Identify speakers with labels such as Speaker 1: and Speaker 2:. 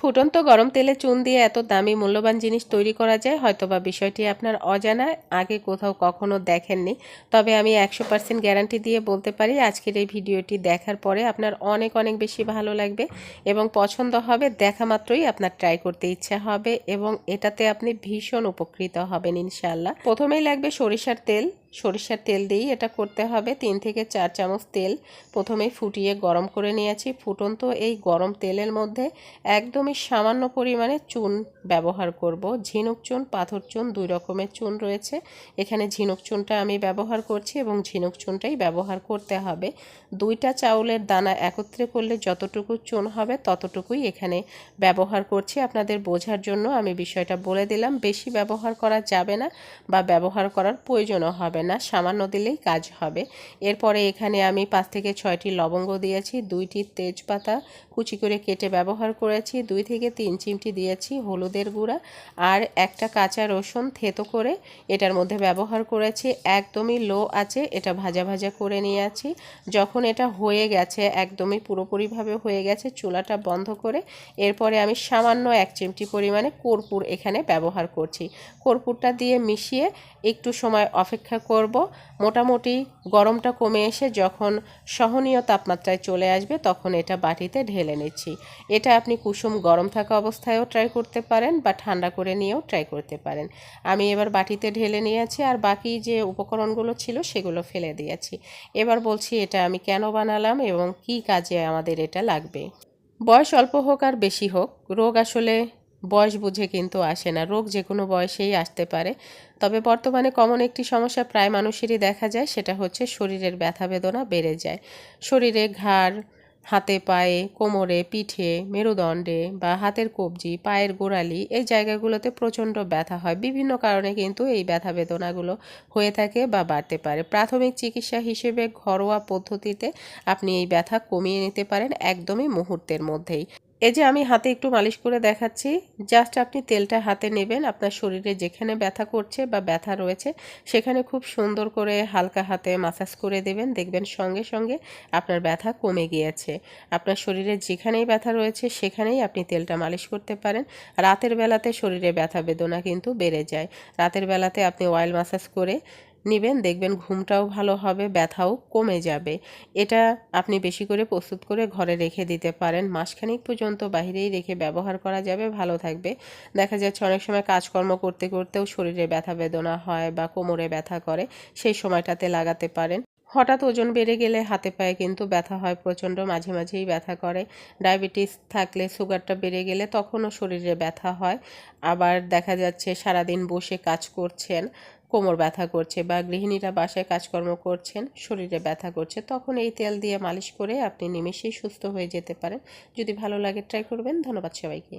Speaker 1: ফুটন্ত গরম তেলে চুন দিয়ে এত দামি মূল্যবান জিনিস তৈরি করা যায়, হয়তোবা বিষয়টি আপনার অজানা, আগে কোথাও কখনো দেখেননি। তবে আমি একশো পার্সেন্ট গ্যারান্টি দিয়ে বলতে পারি, আজকের এই ভিডিওটি দেখার পরে আপনার অনেক অনেক বেশি ভালো লাগবে এবং পছন্দ হবে, দেখা মাত্রই আপনার ট্রাই করতে ইচ্ছা হবে এবং এটাতে আপনি ভীষণ উপকৃত হবেন ইনশাল্লাহ প্রথমেই লাগবে সরিষার তেল। সরিষার তেল দিয়েই এটা করতে হবে। তিন থেকে চার চামচ তেল প্রথমে ফুটিয়ে গরম করে নিয়েছি। ফুটন্ত এই গরম তেলের মধ্যে একদমই সামান্য পরিমাণে চুন ব্যবহার করব। ঝিনুক চুন, পাথর চুন, দুই রকমের চুন রয়েছে। এখানে ঝিনুক চুনটা আমি ব্যবহার করছি এবং ঝিনুক চুনটাই ব্যবহার করতে হবে। দুইটা চাউলের দানা একত্রে করলে যতটুকু চুন হবে ততটুকুই এখানে ব্যবহার করছি। আপনাদের বোঝার জন্য আমি বিষয়টা বলে দিলাম। বেশি ব্যবহার করা যাবে না বা ব্যবহার করার প্রয়োজনও হবে না। সামান্য দিলেই কাজ হবে। এরপরে এখানে আমি পাঁচ থেকে ছয়টি লবঙ্গ দিয়েছি, দুইটি তেজপাতা কুচি করে কেটে ব্যবহার করেছি, দুই থেকে তিন চিমটি দিয়েছি হলুদের গুঁড়া আর একটা কাঁচা রসুন থেতো করে এটার মধ্যে ব্যবহার করেছি। একদমই লো আছে, এটা ভাজা ভাজা করে নিয়ে আছি যখন এটা হয়ে গেছে, একদমই পুরোপুরিভাবে হয়ে গেছে, চুলাটা বন্ধ করে এরপরে আমি সামান্য এক চিমটি পরিমাণে কর্পূর এখানে ব্যবহার করছি। কর্পূরটা দিয়ে মিশিয়ে একটু সময় অপেক্ষা করব। মোটামুটি গরমটা কমে এসে যখন সহনীয় তাপমাত্রায় চলে আসবে তখন এটা বাটিতে ঢেলে নিচ্ছি। এটা আপনি কুসুম গরম থাকা অবস্থায়ও ট্রাই করতে পারেন বা ঠান্ডা করে নিয়েও ট্রাই করতে পারেন। আমি এবার বাটিতে ঢেলে নিয়েছি আর বাকি যে উপকরণগুলো ছিল সেগুলো ফেলে দিয়েছি। এবার বলছি এটা আমি কেন বানালাম এবং কি কাজে আমাদের এটা লাগবে? বয়স অল্প হোক আর বেশি হোক, রোগ আসলে বয়স বুঝে কিন্তু আসে না, রোগ যে কোনো বয়সেই আসতে পারে। তবে বর্তমানে কমন একটি সমস্যা প্রায় মানুষেরই দেখা যায়, সেটা হচ্ছে শরীরের ব্যথা বেদনা বেড়ে যায়। শরীরে ঘাড়, হাতে পায়ে, কোমরে, পিঠে, মেরুদণ্ডে বা হাতের কবজি, পায়ের গোড়ালি এই জায়গাগুলোতে প্রচণ্ড ব্যথা হয়। বিভিন্ন কারণে কিন্তু এই ব্যথা বেদনাগুলো হয়ে থাকে বা বাড়তে পারে। প্রাথমিক চিকিৎসা হিসেবে ঘরোয়া পদ্ধতিতে আপনি এই ব্যথা কমিয়ে নিতে পারেন একদমই মুহূর্তের মধ্যেই। এই যে আমি হাতে একটু মালিশ করে দেখাচ্ছি জাস্ট আপনি তেলটা হাতে নেবেন, আপনার শরীরে যেখানে ব্যথা করছে বা ব্যথা রয়েছে, সেখানে খুব সুন্দর করে হালকা হাতে মাসাজ করে দেবেন, দেখবেন সঙ্গে সঙ্গে আপনার ব্যথা কমে গিয়েছে। আপনার শরীরে যেখানেই ব্যথা রয়েছে, সেখানেই আপনি তেলটা মালিশ করতে পারেন। রাতের বেলাতে শরীরে ব্যথা বেদনা কিন্তু বেড়ে যায়। রাতের বেলাতে আপনি অয়েল মাসাজ করে নেবেন, দেখবেন ঘুমটাও ভালো হবে, ব্যথাও কমে যাবে। এটা আপনি বেশি করে প্রস্তুত করে ঘরে রেখে দিতে পারেন। মাসখানিক পর্যন্ত বাহিরেই রেখে ব্যবহার করা যাবে, ভালো থাকবে। দেখা যাচ্ছে অনেক সময় কাজকর্ম করতে করতেও শরীরে ব্যথা বেদনা হয় বা কোমরে ব্যথা করে, সেই সময়টাতে লাগাতে পারেন। হঠাৎ ওজন বেড়ে গেলে হাতে পায়ে কিন্তু ব্যথা হয়, প্রচণ্ড মাঝে মাঝেই ব্যথা করে। ডায়াবেটিস থাকলে সুগারটা বেড়ে গেলে তখনও শরীরে ব্যথা হয়। আবার দেখা যাচ্ছে সারাদিন বসে কাজ করছেন কোমর ব্যথা করছে বা গৃহিণীরা বাসায় কাজকর্ম করছেন, শরীরে ব্যথা করছে, তখন এই তেল দিয়ে মালিশ করে আপনি নিমেষেই সুস্থ হয়ে যেতে পারেন। যদি ভালো লাগে ট্রাই করবেন। ধন্যবাদ সবাইকে।